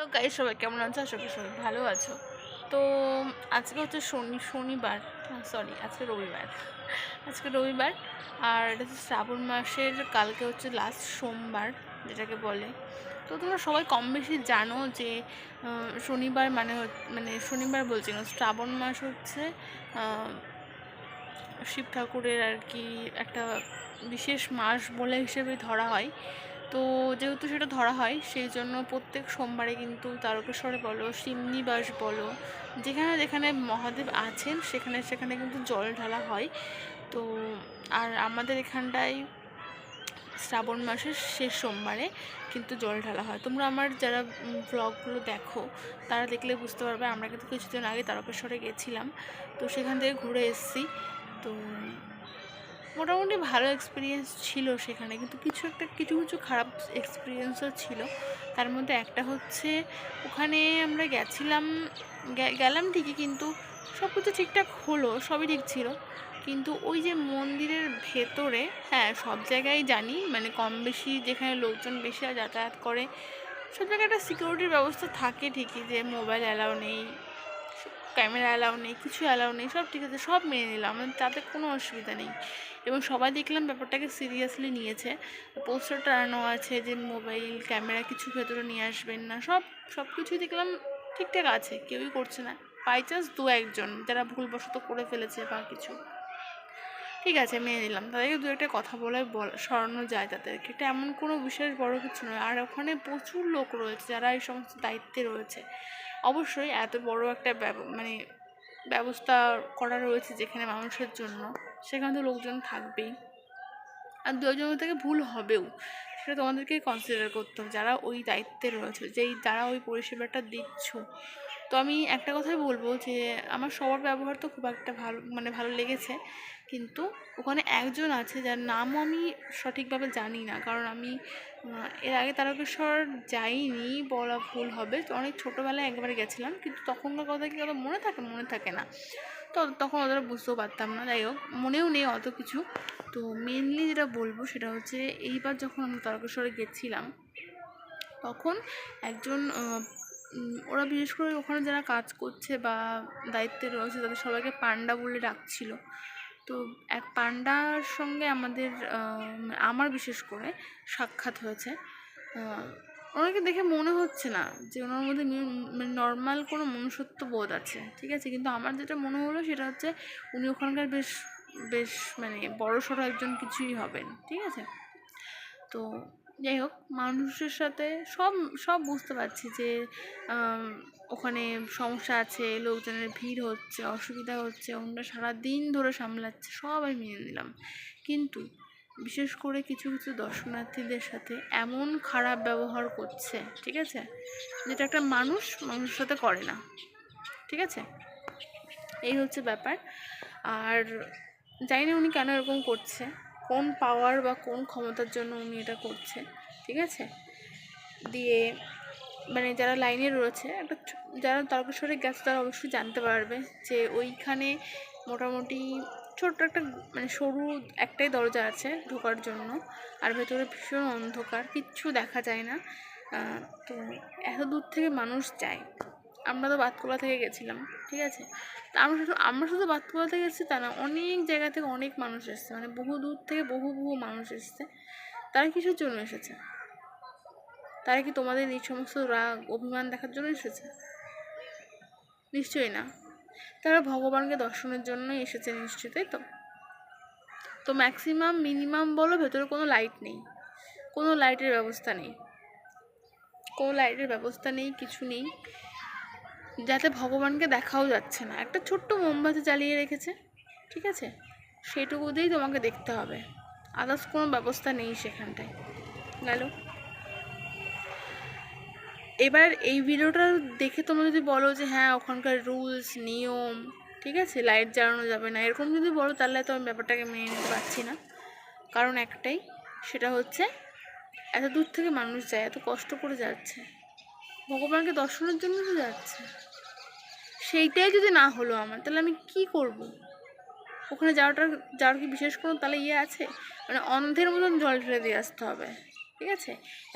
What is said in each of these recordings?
তো গাই সবাই কেমন আছো? আশা করি সবাই ভালো আছো। তো আজকে হচ্ছে শনি শনিবার। সরি আজকে রবিবার। আজকে রবিবার। আর এটা হচ্ছে শ্রাবণ মাসের, কালকে হচ্ছে লাস্ট সোমবার, যেটাকে বলে। তো তোমরা সবাই কম বেশি জানো যে শনিবার মানে মানে শনিবার বলছি না, শ্রাবণ মাস হচ্ছে শিব ঠাকুরের আর কি একটা বিশেষ মাস বলে হিসেবে ধরা হয়। তো যেহেতু সেটা ধরা হয়, সেই জন্য প্রত্যেক সোমবারে কিন্তু তারকেশ্বরে বলো সিমনিবাস বলো, যেখানে যেখানে মহাদেব আছেন, সেখানে সেখানে কিন্তু জল ঢালা হয়। তো আর আমাদের এখানটায় শ্রাবণ মাসের শেষ সোমবারে কিন্তু জল ঢালা হয়। তোমরা আমার যারা ব্লগগুলো দেখো, তারা দেখলে বুঝতে পারবে আমরা কিন্তু কিছুদিন আগে তারকেশ্বরে গেছিলাম। তো সেখান থেকে ঘুরে এসেছি। তো মোটামুটি ভালো এক্সপিরিয়েন্স ছিল সেখানে। কিন্তু কিছু একটা, কিছু কিছু খারাপ এক্সপিরিয়েন্সও ছিল। তার মধ্যে একটা হচ্ছে, ওখানে আমরা গেছিলাম গেলাম ঠিকই কিন্তু সব কিছু ঠিকঠাক হলো, সবই ঠিক ছিল। কিন্তু ওই যে মন্দিরের ভেতরে হ্যাঁ সব জায়গায় জানি মানে কম বেশি যেখানে লোকজন বেশি যাতায়াত করে, সব জায়গায় একটা সিকিউরিটির ব্যবস্থা থাকে ঠিকই যে মোবাইল অ্যালাউ নেই। ক্যামেরা অ্যালাউ নেই, কিছু অ্যালাউ নেই, সব ঠিক আছে, সব মেনে নিলাম আমাদের তাতে কোনো অসুবিধা নেই। এবং সবাই দেখলাম ব্যাপারটাকে সিরিয়াসলি নিয়েছে, পোস্টার টানানো আছে যে মোবাইল, ক্যামেরা কিছু ভেতরে নিয়ে আসবেন না, সব সব কিছুই দেখলাম ঠিকঠাক আছে, কেউই করছে না। বাই চান্স দু একজন যারা ভুলবশত করে ফেলেছে বা কিছু। ঠিক আছে, মেনে নিলাম, তাদেরকে দু একটা কথা বল, সরানো যায় তাদেরকে, এটা এমন কোনো বিশেষ বড় কিছু নয়। আর ওখানে প্রচুর লোক রয়েছে, যারা এই সমস্ত দায়িত্বে রয়েছে। অবশ্যই এত বড় একটা মানে ব্যবস্থা করা রয়েছে যেখানে মানুষের জন্য, সেখানে তো লোকজন থাকবেই। আর দু একজনের থেকে ভুল হবেও, সেটা তোমাদেরকেই কনসিডার করতে হবে, যারা ওই দায়িত্বে রয়েছে, যেই, যারা ওই পরিষেবাটা দিচ্ছ। তো আমি একটা কথাই বলব যে, আমার সবার ব্যবহার তো খুব একটা ভালো মানে ভালো লেগেছে। কিন্তু ওখানে একজন আছে যার নামও আমি সঠিকভাবে জানি না। কারণ আমি এর আগে তারকেশ্বর যাইনি, বলা ভুল হবে। তো অনেক ছোটোবেলায় একবার গেছিলাম। কিন্তু তখনকার কথা কি অত মনে থাকে? মনে থাকে না। তো তখন অতটা বুঝতেও পারতাম না। যাই হোক, মনেও নেই অত কিছু। তো মেনলি যেটা বলব সেটা হচ্ছে, এইবার যখন আমি তারকেশ্বরে গেছিলাম, তখন একজন ওরা বিশেষ করে ওখানে যারা কাজ করছে বা দায়িত্বে রয়েছে, তাদের সবাইকে পান্ডা বলে ডাকছিল। তো এক পান্ডার সঙ্গে আমাদের আমার বিশেষ করে সাক্ষাৎ হয়েছে। ওনাকে দেখে মনে হচ্ছে না যে ওনার মধ্যে মানে নর্মাল কোনো মনুষ্যত্ব বোধ আছে, ঠিক আছে? কিন্তু আমার যেটা মনে হলো সেটা হচ্ছে উনি ওখানকার বেশ বেশ মানে বড় সড়ো একজন কিছুই হবেন, ঠিক আছে? তো যাই হোক, মানুষের সাথে সব সব বুঝতে পারছি যে ওখানে সমস্যা আছে, লোকজনের ভিড় হচ্ছে, অসুবিধা হচ্ছে, ওনারা সারাদিন ধরে সামলাচ্ছে সবাই মেনে নিলাম। কিন্তু বিশেষ করে কিছু কিছু দর্শনার্থীদের সাথে এমন খারাপ ব্যবহার করছে, ঠিক আছে? যেটা একটা মানুষ মানুষের সাথে করে না, ঠিক আছে? এই হচ্ছে ব্যাপার। আর জানি না উনি কেন এরকম করছে। কোন পাওয়ার বা কোন ক্ষমতার জন্য উনি এটা করছে ঠিক আছে? দিয়ে মানে যারা লাইনে রয়েছে, একটা যারা তারকেশ্বরে গেছে তারা অবশ্যই জানতে পারবে যে ওইখানে মোটামুটি ছোট্ট একটা মানে সরু একটাই দরজা আছে ঢোকার জন্য, আর ভেতরে ভীষণ অন্ধকার, কিচ্ছু দেখা যায় না। তো এত দূর থেকে মানুষ যায়। আমরা তো বাতকুলা থেকে গেছিলাম, ঠিক আছে? তা আমরা শুধু আমরা শুধু বাতকুলা থেকে এসেছি তা না, অনেক জায়গা থেকে অনেক মানুষ এসছে মানে বহু দূর থেকে বহু বহু মানুষ এসছে। তারা কিসের জন্য এসেছে? তারা কি তোমাদের এই সমস্ত রাগ, অভিমান দেখার জন্য এসেছে? নিশ্চয়ই না। তারা ভগবানকে দর্শনের জন্যই এসেছে নিশ্চয়ই, তাই তো? তো ম্যাক্সিমাম মিনিমাম বলো, ভেতরে কোনো লাইট নেই, কোনো লাইটের ব্যবস্থা নেই। কোনো লাইটের ব্যবস্থা নেই, কিছু নেই। যাতে ভগবানকে দেখাও যাচ্ছে না। একটা ছোট্ট মোমবাতি জ্বালিয়ে রেখেছে, ঠিক আছে? সেটুকু দিয়েই তোমাকে দেখতে হবে। আদার্স কোনো ব্যবস্থা নেই সেখানটায়। গেল। এবার এই ভিডিওটা দেখে তোমরা যদি বলো যে হ্যাঁ ওখানকার রুলস নিয়ম, ঠিক আছে? লাইট জ্বালানো যাবে না। এরকম যদি বলো, তাহলে তো আমি ব্যাপারটাকে মেনে নিতে পারছি না। কারণ একটাই, সেটা হচ্ছে এত দূর থেকে মানুষ যায়, এত কষ্ট করে যাচ্ছে। ভগবানকে দর্শনের জন্য তো যাচ্ছে। সেইটাই যদি না হলো আমার, তাহলে আমি কি করব? ওখানে যাওয়াটা, যাওয়ার কি বিশেষ কোনো তাহলে ইয়ে আছে? মানে অন্ধের মতন জল ঢেলে দিয়ে আসতে হবে, ঠিক আছে?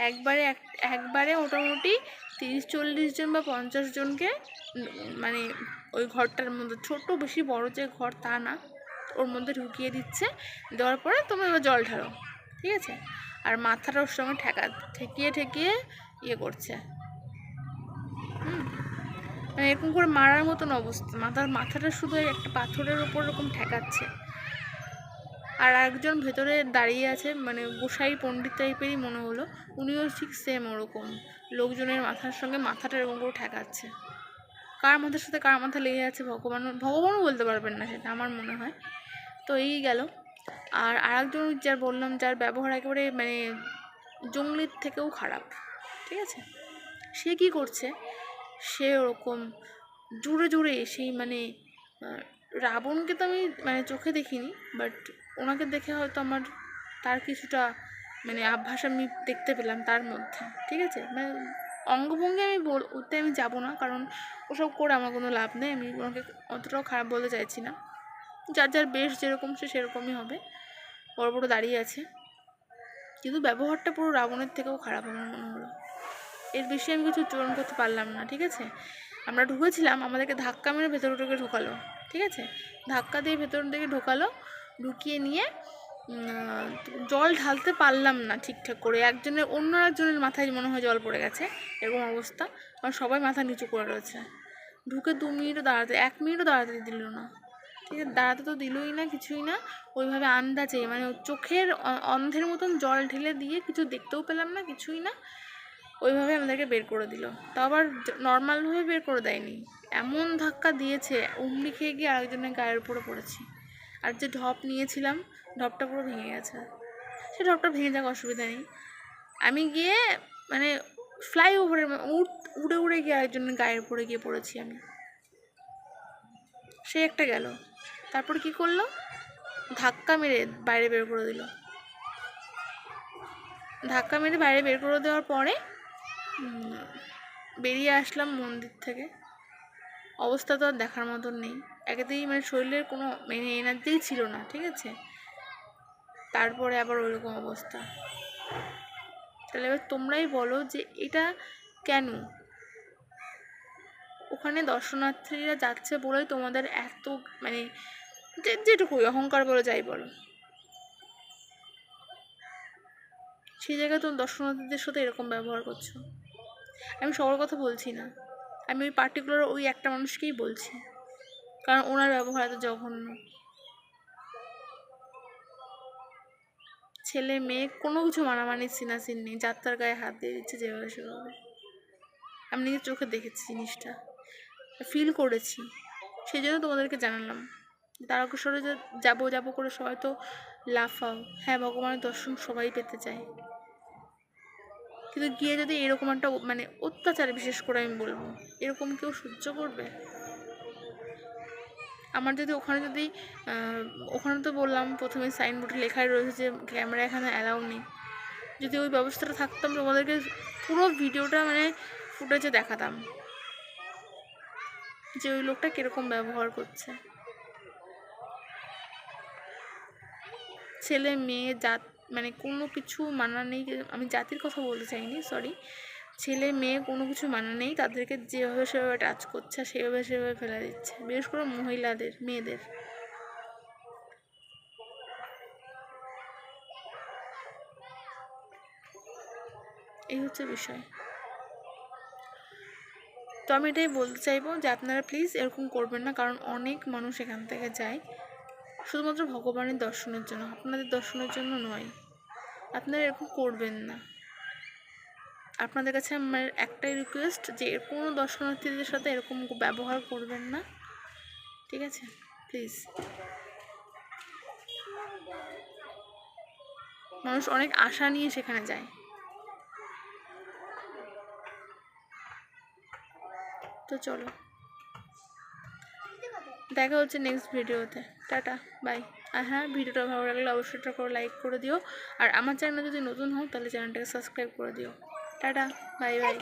একবারে এক, একবারে মোটামুটি তিরিশ, চল্লিশ জন বা পঞ্চাশ জনকে মানে ওই ঘরটার মধ্যে, ছোট, বেশি, বড় যে ঘর তা না, ওর মধ্যে ঢুকিয়ে দিচ্ছে, দেওয়ার পরে তোমরা এবার জল ঢালো, ঠিক আছে? আর মাথাটা ওর সঙ্গে ঠেকা, ঠেকিয়ে ঠেকিয়ে ইয়ে করছে। মানে এরকম করে মারার মতন অবস্থা। মাথার মাথাটা শুধু একটা পাথরের ওপর এরকম ঠেকাচ্ছে। আর একজন ভেতরে দাঁড়িয়ে আছে মানে গোসাই পণ্ডিত টাইপেরই মনে হলো। উনিও ঠিক সেম ওরকম। লোকজনের মাথার সঙ্গে মাথাটা এরকম করে ঠেকাচ্ছে। কার মাথার সাথে কার মাথা লেগে আছে ভগবান, ভগবানও বলতে পারবেন না সেটা আমার মনে হয়। তো এই গেল। আর আরেকজন যার বললাম, যার ব্যবহার একেবারে মানে জঙ্গলির থেকেও খারাপ। ঠিক আছে? সে কি করছে? সে ওরকম জুড়ে জুড়ে সেই মানে রাবণকে তো আমি মানে চোখে দেখিনি বাট ওনাকে দেখে হয়তো আমার তার কিছুটা মানে আভাস আমি দেখতে পেলাম তার মধ্যে, ঠিক আছে? মানে অঙ্গভঙ্গি আমি বল, ওতে আমি যাব না, কারণ ওসব করে আমার কোনো লাভ নেই, আমি ওনাকে অতটাও খারাপ বলতে চাইছি না। যার যার বেশ যেরকম সে সেরকমই হবে, বড় বড় দাঁড়িয়ে আছে। কিন্তু ব্যবহারটা পুরো রাবণের থেকেও খারাপ আমার মনে হলো। এর বেশি আমি কিছু চরণ করতে পারলাম না, ঠিক আছে? আমরা ঢুকেছিলাম, আমাদেরকে ধাক্কা মেরে ভেতর ঢুকে ঢোকালো, ঠিক আছে? ধাক্কা দিয়ে ভেতর দিকে ঢোকালো, ঢুকিয়ে নিয়ে জল ঢালতে পারলাম না ঠিকঠাক করে। একজনের, অন্য একজনের মাথায় মনে হয় জল পড়ে গেছে, এরকম অবস্থা। কারণ সবাই মাথা নিচু করে রয়েছে। ঢুকে দু মিনিটও দাঁড়াতে, এক মিনিটও দাঁড়াতে দিল না। ঠিক আছে, দাঁড়াতে তো দিলই না, কিছুই না। ওইভাবে আন্দাজে মানে চোখের অন্ধের মতন জল ঢেলে দিয়ে কিছু দেখতেও পেলাম না, কিছুই না। ওইভাবে আমাদেরকে বের করে দিল। তা আবার নর্মালভাবে বের করে দেয়নি। এমন ধাক্কা দিয়েছে উমড়ি খেয়ে গিয়ে আরেকজনের গায়ের উপরে পড়েছি। আর যে ঢপ নিয়েছিলাম, ঢপটা পুরো ভেঙে গেছে। সে ঢপটা ভেঙে যাক, অসুবিধা নেই। আমি গিয়ে মানে ফ্লাইওভারের উড়ে উড়ে গিয়ে আরেকজনের গায়ের উপরে গিয়ে পড়েছি আমি। সে একটা গেল। তারপর কি করল? ধাক্কা মেরে বাইরে বের করে দিল। ধাক্কা মেরে বাইরে বের করে দেওয়ার পরে বেরিয়ে আসলাম মন্দির থেকে। অবস্থা তো আর দেখার মতন নেই। একেতেই মানে শরীরের কোনো মানে এনার্জিই ছিল না, ঠিক আছে? তারপরে আবার ওইরকম অবস্থা। তাহলে এবার তোমরাই বলো যে এটা কেন? ওখানে দর্শনার্থীরা যাচ্ছে বলেই তোমাদের এত মানে যে যেটুকুই, অহংকার বলো যাই বলো। সেই জায়গায় তুমি দর্শনার্থীদের সাথে এরকম ব্যবহার করছ। আমি সবার কথা বলছি না। আমি ওই পার্টিকুলার ওই একটা মানুষকেই বলছি। কারণ ওনার ব্যবহার এত জঘন্য। ছেলে, মেয়ে, কোনো কিছু মানামানি, সিনাসিন নেই। যাত্রার গায়ে হাত দিয়ে দিচ্ছে যেভাবে সেভাবে। আমি নিজের চোখে দেখেছি জিনিসটা। ফিল করেছি। সেই জন্য তোমাদেরকে জানালাম। তারকেশ্বরে যে যাব যাব করে সবাই তো লাফাও। হ্যাঁ ভগবানের দর্শন সবাই পেতে চায়। কিন্তু গিয়ে যদি এরকম একটা মানে অত্যাচার বিশেষ করে আমি বলব, এরকম কেউ সহ্য করবে? আমার যদি ওখানে যদি ওখানে তো বললাম প্রথমে সাইনবোর্ডে লেখাই রয়েছে যে ক্যামেরা এখানে অ্যালাউ নেই। যদি ওই ব্যবস্থাটা থাকতাম, তোমাদেরকে পুরো ভিডিওটা মানে ফুটেজে দেখাতাম। যে ওই লোকটা কীরকম ব্যবহার করছে? ছেলে, মেয়ে, জাত মানে কোনো কিছু মানা নেই আমি জাতির কথা বলতে চাইনি সরি ছেলে, মেয়ে কোনো কিছু মানা নেই, তাদেরকে যেভাবে সেভাবে টাচ করছে সেভাবে সেভাবে ফেলে দিচ্ছে, বিশেষ করে মহিলাদের, মেয়েদের। এই হচ্ছে বিষয়। তো আমি এটাই বলতে চাইব যে আপনারা প্লিজ এরকম করবেন না, কারণ অনেক মানুষ এখান থেকে যায়। শুধুমাত্র ভগবানের দর্শনের জন্য, আপনাদের দর্শনের জন্য নয়। আপনারা এরকম করবেন না। আপনাদের কাছে আমার একটাই রিকোয়েস্ট যে কোনো দর্শনার্থীদের সাথে এরকম ব্যবহার করবেন না। ঠিক আছে? প্লিজ মানুষ অনেক আশা নিয়ে সেখানে যায়। তো চলো। দেখা হচ্ছে নেক্সট ভিডিওতে। টাটা বাই আর হ্যাঁ ভিডিওটা ভালো লাগলে অবশ্যই এটা করে লাইক করে দিও। আর আমার চ্যানেল যদি নতুন হও, তাহলে চ্যানেলটাকে সাবস্ক্রাইব করে দিও। Tata bye bye